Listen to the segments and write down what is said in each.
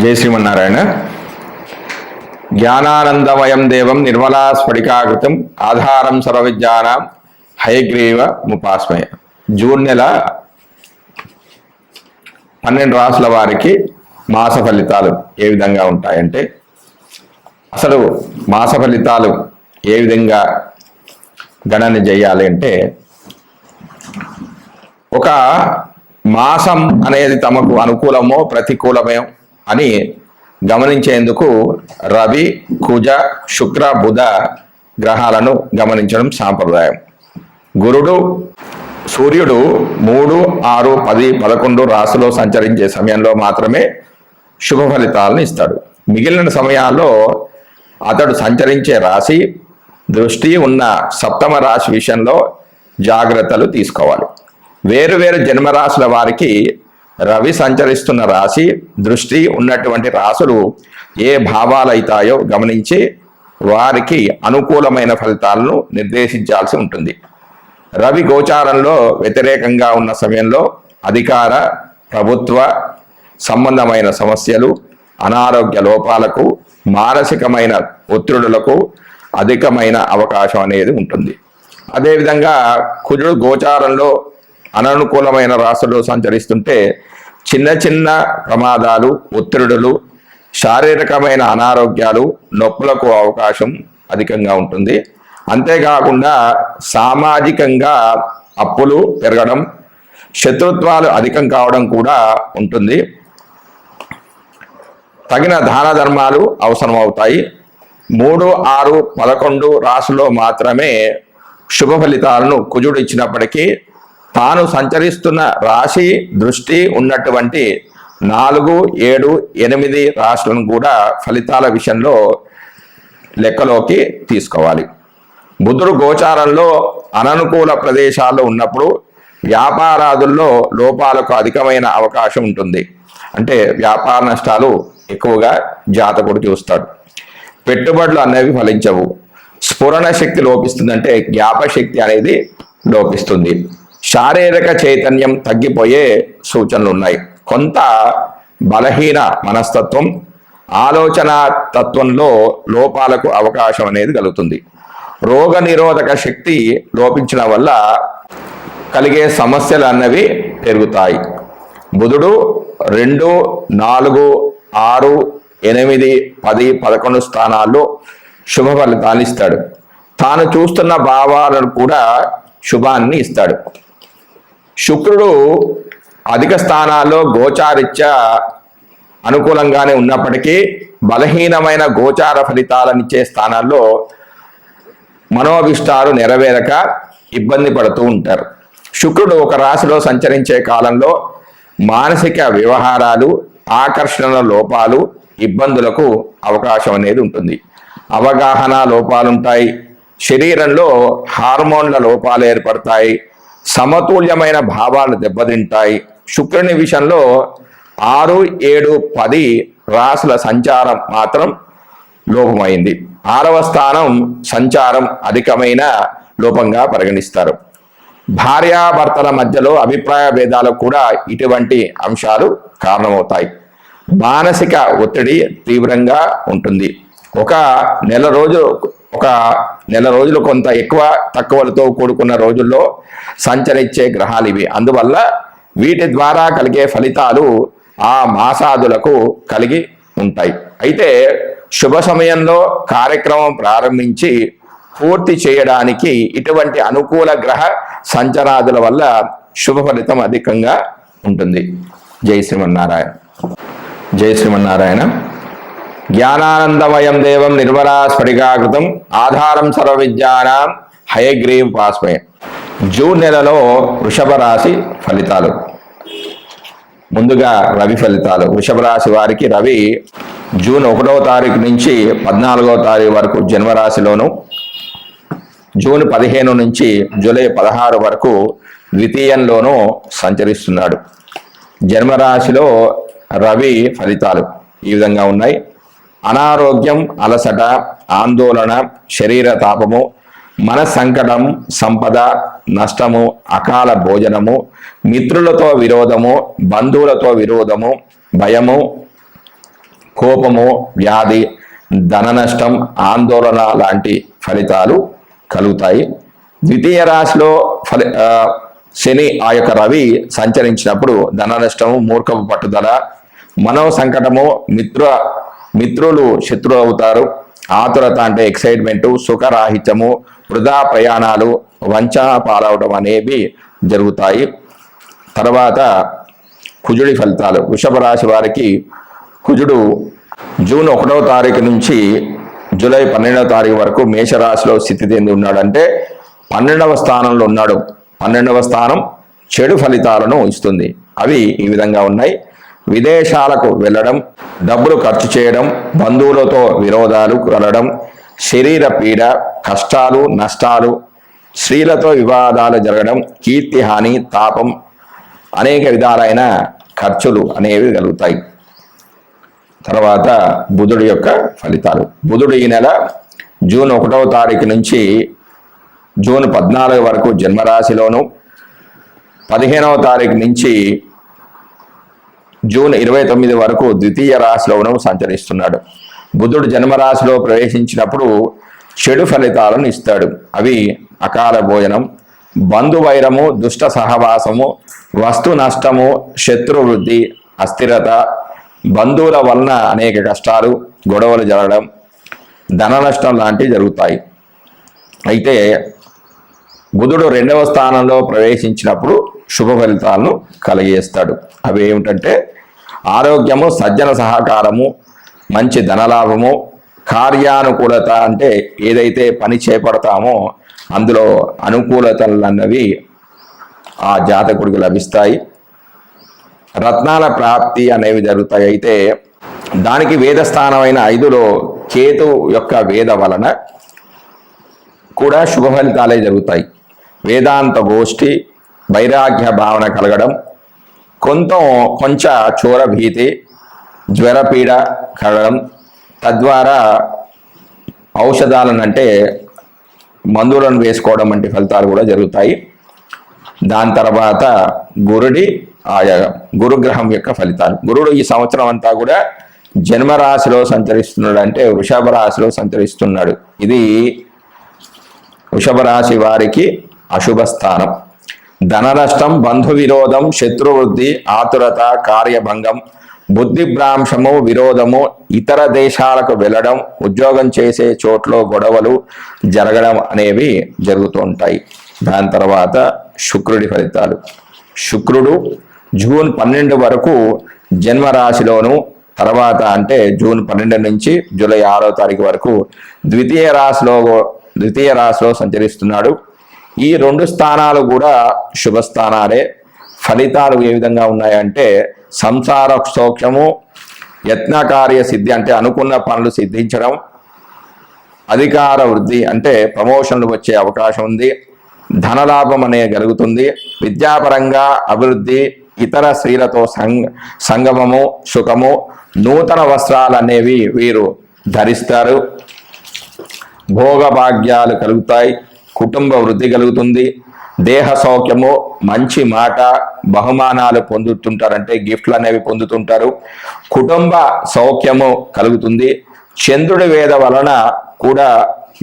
జై శ్రీమన్నారాయణ. జ్ఞానానందమయం దేవం నిర్మలా స్ఫటికాకృతం ఆధారం సర్వవిజ్ఞానం హయగ్రీవ ముపాస్మయ. జూన్ నెల పన్నెండు రాసుల వారికి మాస ఫలితాలు ఏ విధంగా ఉంటాయంటే అసలు మాస ఫలితాలు ఏ విధంగా గణన చేయాలి అంటే ఒక మాసం అనేది తమకు అనుకూలమో ప్రతికూలమో అని గమనించేందుకు రవి కుజ శుక్ర బుధ గ్రహాలను గమనించడం సాంప్రదాయం. గురుడు సూర్యుడు మూడు ఆరు పది పదకొండు రాశిలో సంచరించే సమయంలో మాత్రమే శుభ ఫలితాలను ఇస్తాడు. మిగిలిన సమయాల్లో అతడు సంచరించే రాశి దృష్టి ఉన్న సప్తమ రాశి విషయంలో జాగ్రత్తలు తీసుకోవాలి. వేరు వేరు జన్మరాశుల వారికి రవి సంచరిస్తున్న రాశి దృష్టి ఉన్నటువంటి రాశులు ఏ భావాలైతాయో గమనించి వారికి అనుకూలమైన ఫలితాలను నిర్దేశించాల్సి ఉంటుంది. రవి గోచారంలో వ్యతిరేకంగా ఉన్న సమయంలో అధికార ప్రభుత్వ సంబంధమైన సమస్యలు అనారోగ్య లోపాలకు మానసికమైన ఒత్తిడులకు అధికమైన అవకాశం అనేది ఉంటుంది. అదేవిధంగా కుజుడు గోచారంలో అననుకూలమైన రాశుల్లో సంచరిస్తుంటే చిన్న చిన్న ప్రమాదాలు ఒత్తిడులు శారీరకమైన అనారోగ్యాలు నొప్పులకు అవకాశం అధికంగా ఉంటుంది. అంతేకాకుండా సామాజికంగా అప్పులు పెరగడం శత్రుత్వాలు అధికం కావడం కూడా ఉంటుంది. తగిన దాన ధర్మాలు అవసరమవుతాయి. మూడు ఆరు పదకొండు రాసులో మాత్రమే శుభ ఫలితాలను కుజుడు ఇచ్చినప్పటికీ తాను సంచరిస్తున్న రాశి దృష్టి ఉన్నటువంటి నాలుగు ఏడు ఎనిమిది రాశులను కూడా ఫలితాల విషయంలో లెక్కలోకి తీసుకోవాలి. బుధుడు గోచారంలో అననుకూల ప్రదేశాల్లో ఉన్నప్పుడు వ్యాపారాదుల్లో లోపాలకు అధికమైన అవకాశం ఉంటుంది. అంటే వ్యాపార నష్టాలు ఎక్కువగా జాతకుడు చూస్తాడు. పెట్టుబడులు అనేవి ఫలించవు. స్ఫురణ శక్తి లోపిస్తుందంటే జ్ఞాపశక్తి అనేది లోపిస్తుంది. శారీరక చైతన్యం తగ్గిపోయే సూచనలు ఉన్నాయి కొంత బలహీన మనస్తత్వం ఆలోచన తత్వంలో లోపాలకు అవకాశం అనేది కలుగుతుంది. రోగ నిరోధక శక్తి లోపించడం వల్ల కలిగే సమస్యలు అన్నవి పెరుగుతాయి. బుధుడు రెండు నాలుగు ఆరు ఎనిమిది పది పదకొండు స్థానాల్లో శుభ ఫలితాన్ని ఇస్తాడు. తాను చూస్తున్న భావాలను కూడా శుభాన్ని ఇస్తాడు. శుక్రుడు అధిక స్థానాల్లో గోచారిత్య అనుకూలంగానే ఉన్నప్పటికీ బలహీనమైన గోచార ఫలితాలనిచ్చే స్థానాల్లో మనోభిష్టాలు నెరవేరక ఇబ్బంది పడుతూ ఉంటారు. శుక్రుడు ఒక రాశిలో సంచరించే కాలంలో మానసిక వ్యవహారాలు ఆకర్షణ లోపాలు ఇబ్బందులకు అవకాశం అనేది ఉంటుంది. అవగాహన లోపాలుంటాయి. శరీరంలో హార్మోన్ల లోపాలు ఏర్పడతాయి. సమతుల్యమైన భావాలు దెబ్బతింటాయి. శుక్రుని విషయంలో ఆరు ఏడు పది రాసుల సంచారం మాత్రం లోపమైంది. ఆరవ స్థానం సంచారం అధికమైన లోపంగా పరిగణిస్తారు. భార్యాభర్తల మధ్యలో అభిప్రాయ భేదాలకు కూడా ఇటువంటి అంశాలు కారణమవుతాయి. మానసిక ఒత్తిడి తీవ్రంగా ఉంటుంది. ఒక నెల రోజు ఒక నెల రోజులు కొంత ఎక్కువ తక్కువలతో కూడుకున్న రోజుల్లో సంచరించే గ్రహాలు ఇవి. అందువల్ల వీటి ద్వారా కలిగే ఫలితాలు ఆ మాసాదులకు కలిగి ఉంటాయి. అయితే శుభ సమయంలో కార్యక్రమం ప్రారంభించి పూర్తి చేయడానికి ఇటువంటి అనుకూల గ్రహ సంచరాదుల వల్ల శుభ ఫలితం అధికంగా ఉంటుంది. జై శ్రీమన్నారాయణ. జై శ్రీమన్నారాయణ. జ్ఞానానందమయం దేవం నిర్మలా స్ఫటికాకృతం ఆధారం సర్వ విద్యానాం హయగ్రీవ్ పాస్మయ జూన్ నెలలో వృషభ రాశి ఫలితాలు। ముందుగా రవి ఫలితాలు। వృషభ రాశి వారికి రవి జూన్ ఒకటవ తారీఖు నుంచి పద్నాలుగవ తారీఖు వరకు జన్మరాశిలోను జూన్ పదిహేను నుంచి జూలై పదహారు వరకు ద్వితీయంలోనూ సంచరిస్తున్నాడు। జన్మరాశిలో రవి ఫలితాలు ఈ విధంగా ఉన్నాయి। అనారోగ్యం అలసట ఆందోళన శరీర తాపము మన సంకటం సంపద నష్టము అకాల భోజనము మిత్రులతో విరోధము బంధువులతో విరోధము భయము కోపము వ్యాధి ధన నష్టం ఆందోళన లాంటి ఫలితాలు కలుగుతాయి. ద్వితీయ రాశిలో ఫలి శని ఆ యొక్క రవి సంచరించినప్పుడు ధన నష్టము మూర్ఖపు పట్టుదల మనో సంకటము మిత్ర మిత్రులు శత్రువు అవుతారు. ఆతురత అంటే ఎక్సైట్మెంట్ సుఖరాహిత్యము వృధా ప్రయాణాలు వంచన పాలవడం అనేవి జరుగుతాయి. తర్వాత కుజుడి ఫలితాలు. వృషభ రాశి వారికి కుజుడు జూన్ ఒకటవ తారీఖు నుంచి జూలై పన్నెండవ తారీఖు వరకు మేషరాశిలో స్థితి చెంది ఉన్నాడంటే పన్నెండవ స్థానంలో ఉన్నాడు. పన్నెండవ స్థానం చెడు ఫలితాలను ఇస్తుంది. అవి ఈ విధంగా ఉన్నాయి. విదేశాలకు వెళ్ళడం డబ్బులు ఖర్చు చేయడం బంధువులతో విరోధాలు కలడం శరీర పీడ కష్టాలు నష్టాలు స్త్రీలతో వివాదాలు జరగడం కీర్తి హాని తాపం అనేక విధాలైన ఖర్చులు అనేవి కలుగుతాయి. తర్వాత బుధుడి యొక్క ఫలితాలు. బుధుడు ఈ నెల జూన్ ఒకటవ తారీఖు నుంచి జూన్ పద్నాలుగు వరకు జన్మరాశిలోను పదిహేనవ తారీఖు నుంచి జూన్ ఇరవై తొమ్మిది వరకు ద్వితీయ రాశిలోనూ సంచరిస్తున్నాడు. బుధుడు జన్మరాశిలో ప్రవేశించినప్పుడు చెడు ఫలితాలను ఇస్తాడు. అవి అకాల భోజనం బంధువైరము దుష్ట సహవాసము వస్తు నష్టము శత్రు వృద్ధి అస్థిరత బంధువుల వలన అనేక కష్టాలు గొడవలు జరగడం ధన నష్టం లాంటివి జరుగుతాయి. అయితే బుధుడు రెండవ స్థానంలో ప్రవేశించినప్పుడు శుభ ఫలితాలను కలిగేస్తాడు అవి ఏమిటంటే ఆరోగ్యము సజ్జన సహకారము మంచి ధనలాభము కార్యానుకూలత అంటే ఏదైతే పని చేపడతామో అందులో అనుకూలతలు అన్నవి ఆ జాతకుడికి లభిస్తాయి. రత్నాల ప్రాప్తి అనేవి జరుగుతాయి. అయితే దానికి వేద స్థానమైన ఐదులో కేతు యొక్క వేద వలన కూడా శుభ ఫలితాలే జరుగుతాయి. వేదాంత గోష్ఠి వైరాగ్య భావన కలగడం కొంత కొంచె చోర భీతి జ్వరపీడ కలగడం తద్వారా ఔషధాలను అంటే మందులను వేసుకోవడం వంటి ఫలితాలు కూడా జరుగుతాయి. దాని తర్వాత గురుడి ఆయా గురుగ్రహం యొక్క ఫలితాలు. గురుడు ఈ సంవత్సరం అంతా కూడా జన్మరాశిలో సంచరిస్తున్నాడు అంటే వృషభ రాశిలో సంచరిస్తున్నాడు. ఇది వృషభ రాశి వారికి అశుభ స్థానం ధనరష్టం బంధు విరోధం శత్రువృద్ధి ఆతురత కార్యభంగం బుద్ధిభ్రాంశము విరోధము ఇతర దేశాలకు వెళ్ళడం ఉద్యోగం చేసే చోట్లో గొడవలు జరగడం అనేవి జరుగుతూ ఉంటాయి. దాని తర్వాత శుక్రుడి ఫలితాలు. శుక్రుడు జూన్ పన్నెండు వరకు జన్మరాశిలోను తర్వాత అంటే జూన్ పన్నెండు నుంచి జూలై ఆరో తారీఖు వరకు ద్వితీయ రాశిలో ద్వితీయ రాశిలో సంచరిస్తున్నాడు. ఈ రెండు స్థానాలు కూడా శుభ స్థానాలే ఫలితాలు ఏ విధంగా ఉన్నాయంటే సంసార సౌఖ్యము యత్నకార్య సిద్ధి అంటే అనుకున్న పనులు సిద్ధించడం అధికార వృద్ధి అంటే ప్రమోషన్లు వచ్చే అవకాశం ఉంది ధనలాభం అనేది కలుగుతుంది విద్యాపరంగా అభివృద్ధి ఇతర స్త్రీలతో సంగ సంగమము సుఖము నూతన వస్త్రాలు అనేవి వీరు ధరిస్తారు. భోగభాగ్యాలు కలుగుతాయి. కుటుంబ వృద్ధి కలుగుతుంది. దేహ సౌఖ్యము మంచి మాట బహుమానాలు పొందుతుంటారంటే గిఫ్ట్లు అనేవి పొందుతుంటారు. కుటుంబ సౌఖ్యము కలుగుతుంది. చంద్రుడి వేద వలన కూడా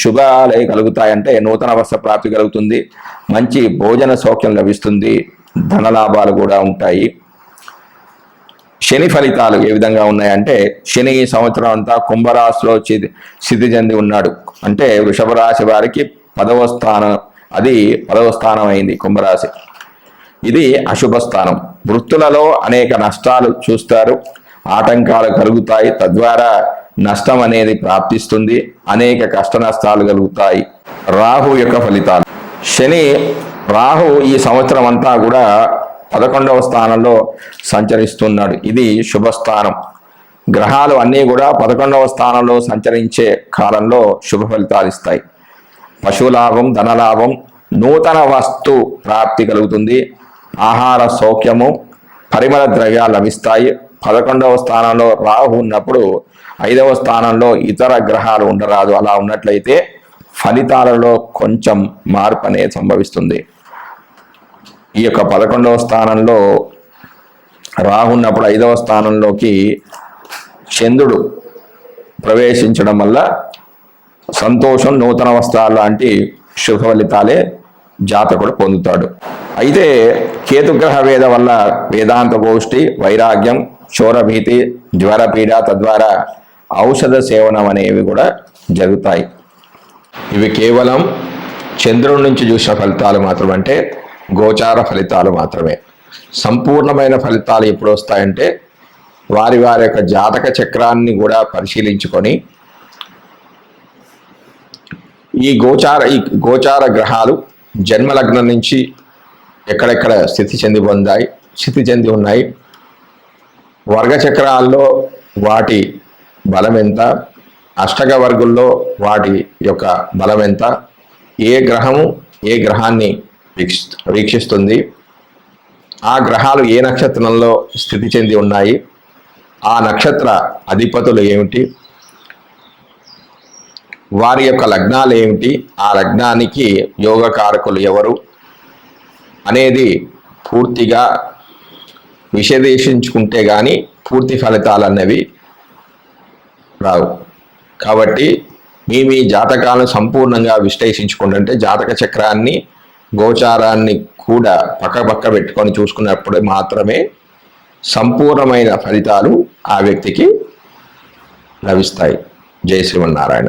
శుభాలే కలుగుతాయంటే నూతన వస్త్ర ప్రాప్తి కలుగుతుంది. మంచి భోజన సౌఖ్యం లభిస్తుంది. ధనలాభాలు కూడా ఉంటాయి. శని ఫలితాలు ఏ విధంగా ఉన్నాయంటే శని ఈ సంవత్సరం అంతా కుంభరాశిలో చిది స్థితి చెంది ఉన్నాడు. అంటే వృషభ రాశి వారికి పదవ స్థానం. అది పదవ స్థానం అయింది కుంభరాశి. ఇది అశుభ స్థానం. వృత్తులలో అనేక నష్టాలు చూస్తారు. ఆటంకాలు కలుగుతాయి. తద్వారా నష్టం అనేది ప్రాప్తిస్తుంది. అనేక కష్ట నష్టాలు కలుగుతాయి. రాహు యొక్క ఫలితాలు. శని రాహు ఈ సంవత్సరం అంతా కూడా పదకొండవ స్థానంలో సంచరిస్తున్నాడు. ఇది శుభస్థానం గ్రహాలు అన్నీ కూడా పదకొండవ స్థానంలో సంచరించే కాలంలో శుభ ఫలితాలు ఇస్తాయి. పశులాభం ధనలాభం నూతన వస్తు ప్రాప్తి కలుగుతుంది. ఆహార సౌఖ్యము పరిమళ ద్రవ్యాలు లభిస్తాయి. పదకొండవ స్థానంలో రాహు ఉన్నప్పుడు ఐదవ స్థానంలో ఇతర గ్రహాలు ఉండరాదు. అలా ఉన్నట్లయితే ఫలితాలలో కొంచెం మార్పు అనేది సంభవిస్తుంది. ఈ యొక్క పదకొండవ స్థానంలో రాహు ఉన్నప్పుడు ఐదవ స్థానంలోకి చంద్రుడు ప్రవేశించడం వల్ల సంతోషం నూతన వస్త్రాలు లాంటి శుభ ఫలితాలే జాతకుడు పొందుతాడు. అయితే కేతుగ్రహ వేద వల్ల వేదాంత గోష్ఠి వైరాగ్యం క్షోరభీతి జ్వరపీడ తద్వారా ఔషధ సేవనం అనేవి కూడా జరుగుతాయి. ఇవి కేవలం చంద్రుడి నుంచి చూసిన ఫలితాలు మాత్రం అంటే గోచార ఫలితాలు మాత్రమే. సంపూర్ణమైన ఫలితాలు ఎప్పుడు వస్తాయంటే వారి వారి యొక్క జాతక చక్రాన్ని కూడా పరిశీలించుకొని ఈ గోచార ఈ గోచార గ్రహాలు జన్మలగ్నం నుంచి ఎక్కడెక్కడ స్థితి చెంది పొందాయి స్థితి చెంది ఉన్నాయి? వర్గచక్రాల్లో వాటి బలం ఎంత? అష్టక వర్గుల్లో వాటి యొక్క బలం ఎంత? ఏ గ్రహము ఏ గ్రహాన్ని వీక్ష వీక్షిస్తుంది? ఆ గ్రహాలు ఏ నక్షత్రంలో స్థితి చెంది ఉన్నాయి? ఆ నక్షత్ర అధిపతులు ఏమిటి? వారి యొక్క లగ్నాలు ఏమిటి? ఆ లగ్నానికి యోగకారకులు ఎవరు? అనేది పూర్తిగా విశదేషించుకుంటే కానీ పూర్తి ఫలితాలు అనేవి రావు. కాబట్టి మీ మీ జాతకాలను సంపూర్ణంగా విశ్లేషించుకుంటుంటే జాతక చక్రాన్ని గోచారాన్ని కూడా పక్క పక్క పెట్టుకొని చూసుకున్నప్పుడు మాత్రమే సంపూర్ణమైన ఫలితాలు ఆ వ్యక్తికి లభిస్తాయి. జై శ్రీమన్నారాయణ.